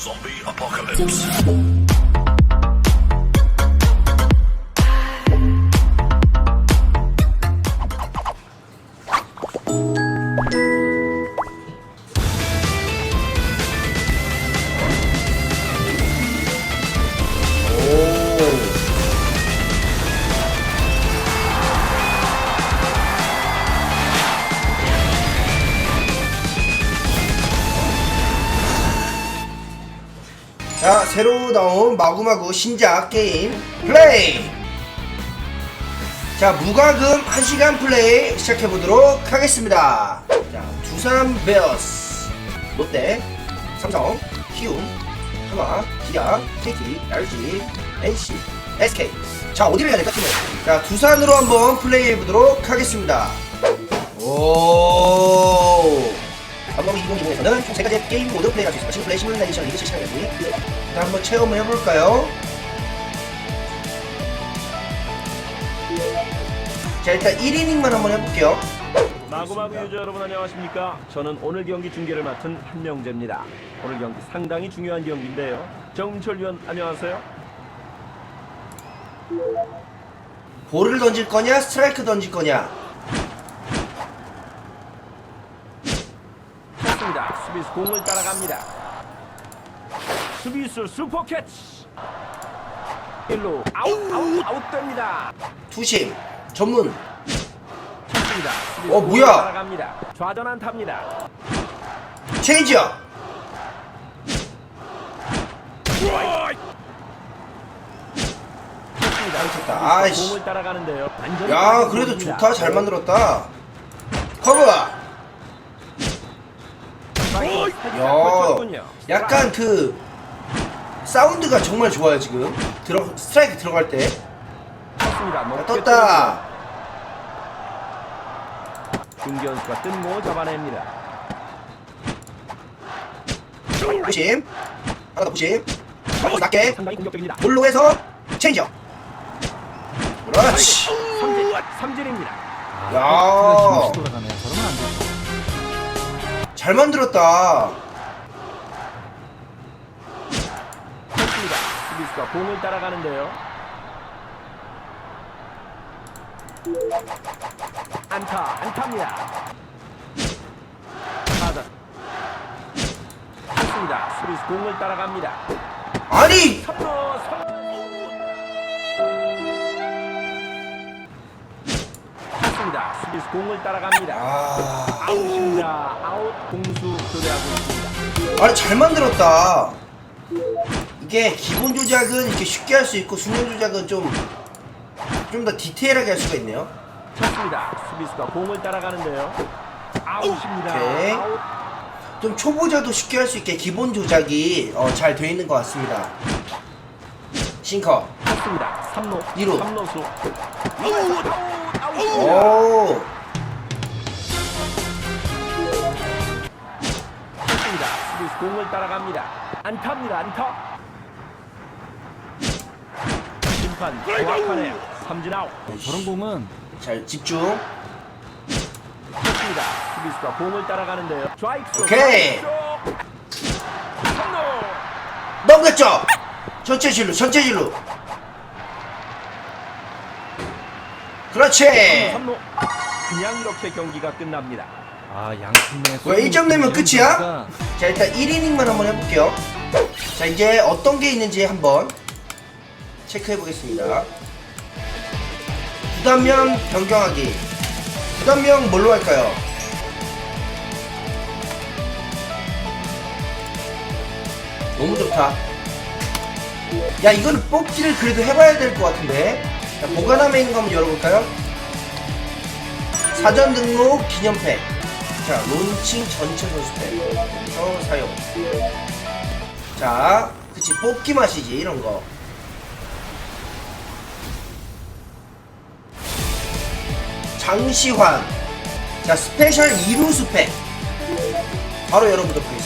Zombie apocalypse. 오. 새로 나온 마구마구 신작 게임 플레이! 자, 무과금 1시간 플레이 시작해보도록 하겠습니다. 자, 두산 베어스, 롯데, 삼성, 키움, 하나, 기아, KT, LG, NC, SK. 자, 어디를 해야 될까, 팀을? 자, 두산으로 한번 플레이 해보도록 하겠습니다. 오. 2020에서는 총 3가지 게임 모드 플레이할 수 있습니다. 지금 플레이 시뮬레이션 리그 실시간이지. 자, 한번 체험을 해볼까요? 자, 일단 1이닝만 한번 해볼게요. 마구마구 유저 여러분 안녕하십니까? 저는 오늘 경기 중계를 맡은 한명재입니다. 오늘 경기 상당히 중요한 경기인데요. 정민철 위원 안녕하세요. 볼을 던질 거냐, 스트라이크 던질 거냐. 좋습니다. 수비수 공을 따라갑니다. 수비수 슈퍼 캐치. 1루 아웃 아웃 아웃됩니다. 투심, 전문. 수비수 어, 공을 뭐야? 따라갑니다. 좌전 안타입니다. 잘쳤다. 수비수가 아이씨. 공을 따라가는데요. 완전히 야, 그래도. 좋다. 잘 만들었다. 커버. 스트라이크 살짝 야. 약간 그 사운드가 정말 좋아요 지금. 들어 스트라이크 들어갈 때. 좋습니다. 높게 떴다. 중견수가 뜬모 잡아냅니다. 부심. 하나 더 부심. 한번 낮게. 상당히 공격적입니다. 볼로에서 체인지업. 그렇지. 삼진, 삼진입니다. 야, 잘 만들었다. 좋습니다. 수비수가 공을 따라가는데요. 안타, 안타입니다. 타자. 좋습니다. 수비수 공을 따라갑니다. 아니, 3루, 3루. 수비수 공을 따라갑니다. 아, 아웃입니다. 아웃 공수 교대하고 있습니다. 아니 잘 만들었다. 이게 기본 조작은 이렇게 쉽게 할 수 있고 수면 조작은 좀 좀 더 디테일하게 할 수가 있네요. 좋습니다. 수비수가 공을 따라가는데요. 아웃입니다. 오케이. 아웃. 좀 초보자도 쉽게 할 수 있게 기본 조작이 어, 잘 되어 있는 것 같습니다. 싱커. 좋습니다. 3루. 이루. 3루수. 오. 좋습니다. 수비수 공을 따라갑니다. 안타입니다. 안타. 심판 정확하네요. 삼진 아웃. 저런 공은 잘 집중. 좋습니다. 수비수가 공을 따라가는데요. 좌익수. 오케이. 3루. 넘겼죠. 전체 진루, 전체 진루. 그렇지. 3루. 그냥 이렇게 경기가 끝납니다. 아 양팀의 왜 1점 내면 끝이야? 자 일단 1이닝만 한번 해볼게요. 자 이제 어떤 게 있는지 한번 체크해 보겠습니다. 구단명 변경하기. 구단명 뭘로 할까요? 너무 좋다. 야 이거는 뽑기를 그래도 해봐야 될 것 같은데. 자, 보관함에 있는 거 한번 열어볼까요? 사전 등록 기념팩. 자, 론칭 전체 선수팩. 여기서 사용. 자, 그치, 뽑기 맛이지, 이런 거. 장시환. 자, 스페셜 2루 스펙. 바로 열어보도록 하겠습니다.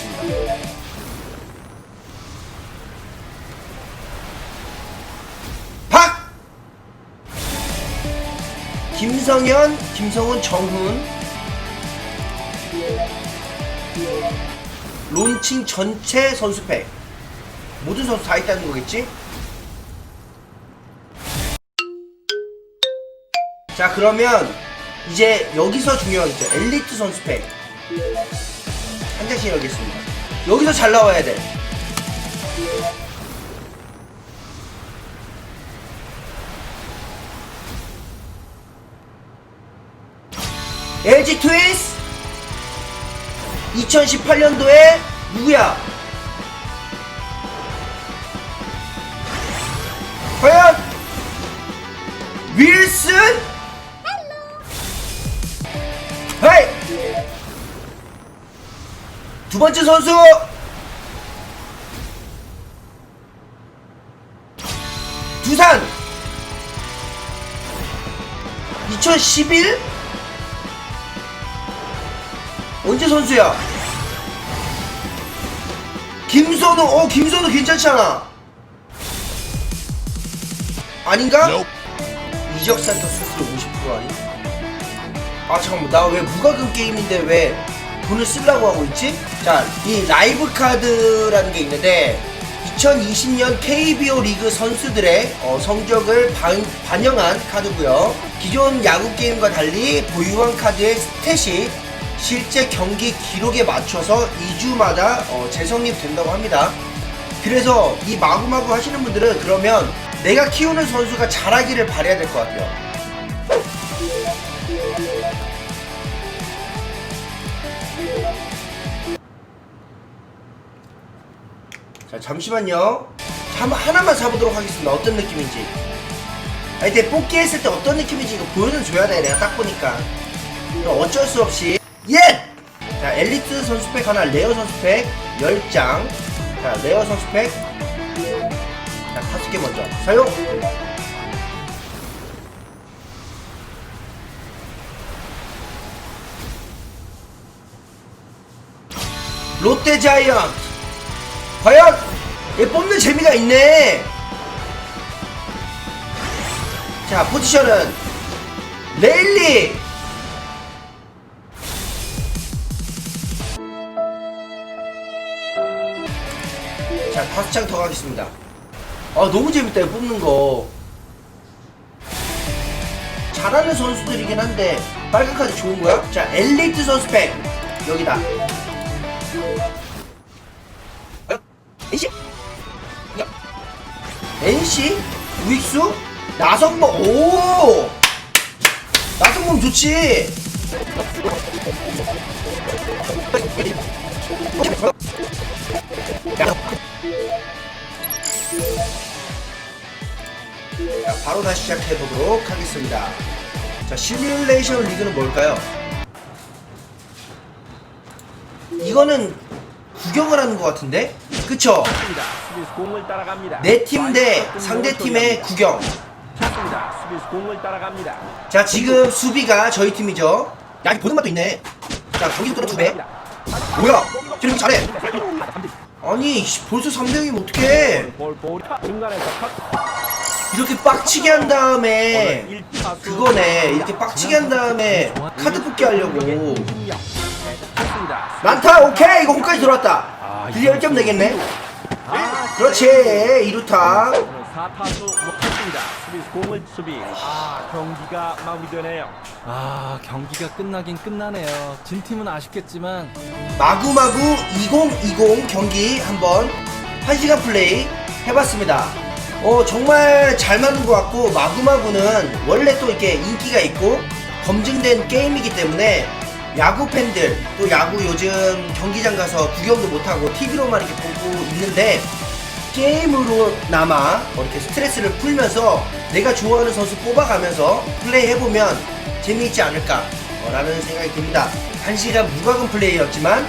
김성현, 김성훈, 정훈. 론칭 전체 선수팩 모든 선수 다 있다는 거겠지? 자 그러면 이제 여기서 중요하겠죠 엘리트 선수 팩 한 장씩 열겠습니다 여기서 잘 나와야 돼 LG 트윈스 2018년도에 누구야? 과연 윌슨? 헤이! 두 번째 선수 두산 2011 언제 선수야? 김선우 어 김선우 괜찮잖아 아닌가? Nope. 이적센터 수수료 50% 아니? 아 잠깐만 나 왜 무과금 게임인데 왜 돈을 쓰려고 하고 있지? 자 이 라이브 카드라는 게 있는데 2020년 KBO 리그 선수들의 어, 성적을 반, 반영한 카드고요 기존 야구 게임과 달리 보유한 카드의 스탯이 실제 경기 기록에 맞춰서 2주마다 어, 재성립된다고 합니다 그래서 이 마구마구 하시는 분들은 그러면 내가 키우는 선수가 잘하기를 바래야 될 것 같아요. 자 잠시만요. 자, 한번 하나만 사보도록 하겠습니다. 어떤 느낌인지. 아니 근데 뽑기 했을 때 어떤 느낌인지 이거 보여줘야 돼. 내가 딱 보니까. 어쩔 수 없이 예! 자 엘리트 선수팩 하나, 레어 선수팩 10장. 자 레어 선수팩 자, 다섯 개 먼저 사용. 롯데 자이언트. 과연 얘 뽑는 재미가 있네. 자, 포지션은 레일리. 다섯 장 더 가겠습니다. 아 너무 재밌다 이거 뽑는 거 잘하는 선수들이긴 한데 빨간 카드 좋은 거야? 자 엘리트 선수 팩 여기다 어? NC? 야. NC? 우익수? 나성범 오 나성범 좋지 야. 자, 바로 다시 시작해 보도록 하겠습니다. 자, 시뮬레이션 리그는 뭘까요? 이거는 구경을 하는 것 같은데? 그쵸? 내 팀 대 상대 팀의 구경. 자, 지금 수비가 저희 팀이죠. 야, 이 보는 맛도 있네. 자, 경기도 끌어 두 배. 뭐야? 쟤는 잘해. 아니, 씨, 벌써 3대0이면 어떡해. 볼, 볼, 중간에서 컷. 이렇게 빡치게 한 다음에 오늘 1타수 그거네. 이렇게 빡치게 한 다음에 카드 뽑기 하려고. 네, 좋습니다. 많다. 오케이. 이거 홈까지 들어왔다. 아, 드디어 1점 내겠네. 아, 그렇지. 2루타. 오늘 4타수 놓쳤습니다. 수비수 공을 수비. 아, 경기가 마무리되네요. 아 경기가 끝나긴 끝나네요. 진 팀은 아쉽겠지만 마구마구 2020 경기 한번 1시간 플레이 해봤습니다 어 정말 잘 맞는 것 같고 마구마구는 원래 또 이렇게 인기가 있고 검증된 게임이기 때문에 야구 팬들 또 야구 요즘 경기장 가서 구경도 못하고 TV로만 이렇게 보고 있는데 게임으로나마 뭐 이렇게 스트레스를 풀면서 내가 좋아하는 선수 뽑아가면서 플레이 해보면 재미있지 않을까 어, 라는 생각이 듭니다. 1시간 무과금 플레이였지만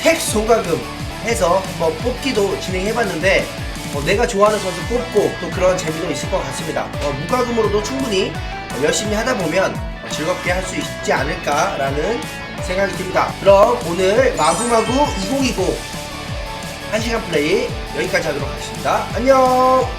팩 소과금 해서 뭐 뽑기도 진행해봤는데 어, 내가 좋아하는 선수 뽑고 또 그런 재미도 있을 것 같습니다. 어, 무과금으로도 충분히 어, 열심히 하다 보면 어, 즐겁게 할 수 있지 않을까라는 생각이 듭니다. 그럼 오늘 마구마구 2020 1시간 플레이 여기까지 하도록 하겠습니다. 안녕!